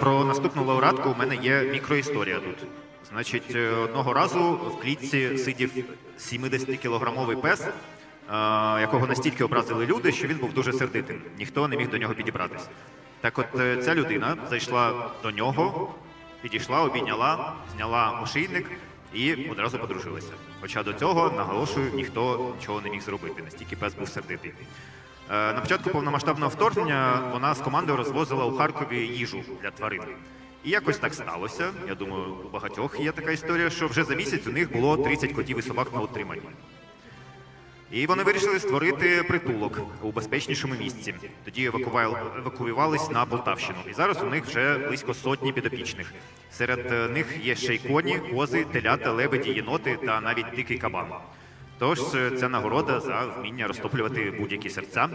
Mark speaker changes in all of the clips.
Speaker 1: Про наступну лауреатку у мене є мікроісторія тут. Значить, е, одного разу в клітці сидів 70-кілограмовий пес, е, якого настільки образили люди, що він був дуже сердитим. Ніхто не міг до нього підібратися. Так от е, ця людина зайшла до нього, підійшла, обійняла, зняла ошейник і одразу подружилася. Хоча до цього, наголошую, ніхто нічого не міг зробити, настільки пес був сердитий. Е, На початку повномасштабного вторгнення вона з командою розвозила у Харкові їжу для тварин. І якось так сталося. Я думаю, у багатьох є така історія, що вже за місяць у них було 30 котів і собак на утриманні. І вони вирішили створити притулок у безпечнішому місці. Тоді евакуювались на Полтавщину. І зараз у них вже близько сотні підопічних. Серед е, них є ще й коні, кози, телята, лебеді, єноти та навіть дикий кабан. Тож е, ця нагорода за вміння розтоплювати будь-які серця.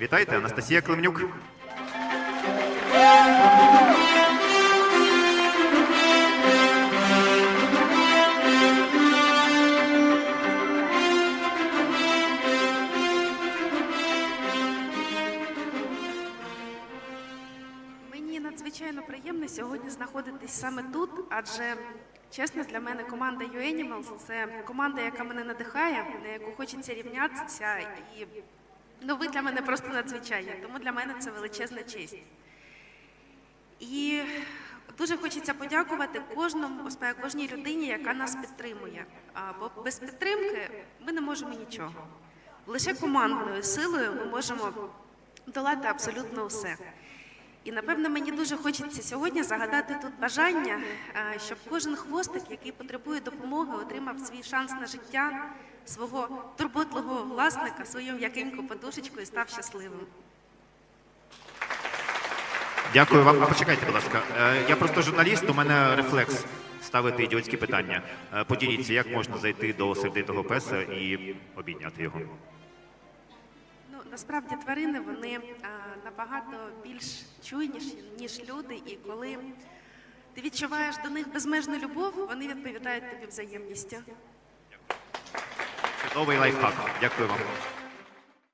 Speaker 1: Вітайте, Анастасія Климнюк.
Speaker 2: Мені надзвичайно приємно сьогодні знаходитись саме тут, адже чесно для мене команда UAnimals – це команда, яка мене надихає, на яку хочеться рівнятися, і ну ви для мене просто надзвичайні. Тому для мене це величезна честь. І дуже хочеться подякувати кожному, кожній людині, яка нас підтримує. Бо без підтримки ми не можемо нічого. Лише командною силою ми можемо долати абсолютно все. І напевно мені дуже хочеться сьогодні загадати тут бажання, е, щоб кожен хвостик, який потребує допомоги, отримав свій шанс на життя, свого турботливого власника, свою м'якеньку подушечку і став щасливим.
Speaker 1: Дякую вам. А почекайте, будь ласка. Е, Я просто журналіст, у мене рефлекс ставити ідіотські питання. Е, Поділіться, як можна зайти до сердитого песа і обійняти його.
Speaker 2: Ну насправді тварини вони набагато більш чуйніші ніж люди, і коли ти відчуваєш до них безмежну любов, вони відповідають тобі взаємністю.
Speaker 1: Чудовий лайфхак. Дякую вам.